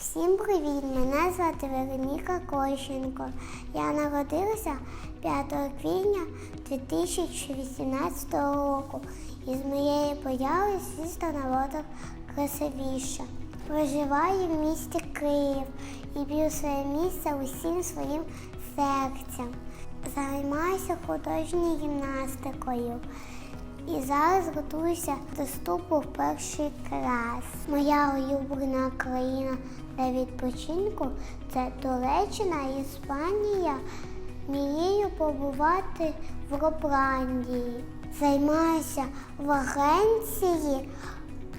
Всім привіт! Мене звати Вероніка Кощенко. Я народилася 5 квітня 2018 року. І з моєї появи свісто народу красивіше. Проживаю в місті Київ і б'ю своє місце усім своїм серцем. Займаюся художньою гімнастикою. І зараз готуюся до вступу в перший клас. Моя улюблена країна для відпочинку це Туреччина, Іспанія. Мрію побувати в Ропландії. Займаюся в агенції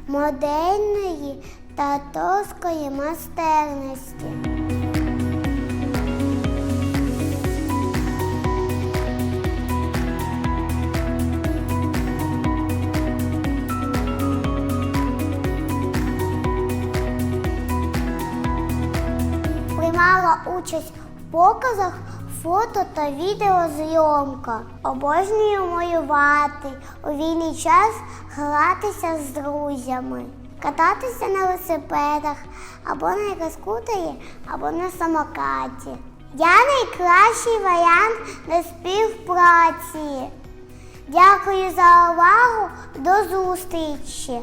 модельної та авторської майстерності. Приймала участь в показах фото та відеозйомка. Обожнюю малювати, у вільний час гратися з друзями, кататися на велосипедах або на екоскутері, або на самокаті. Я найкращий варіант для співпраці. Дякую за увагу. До зустрічі!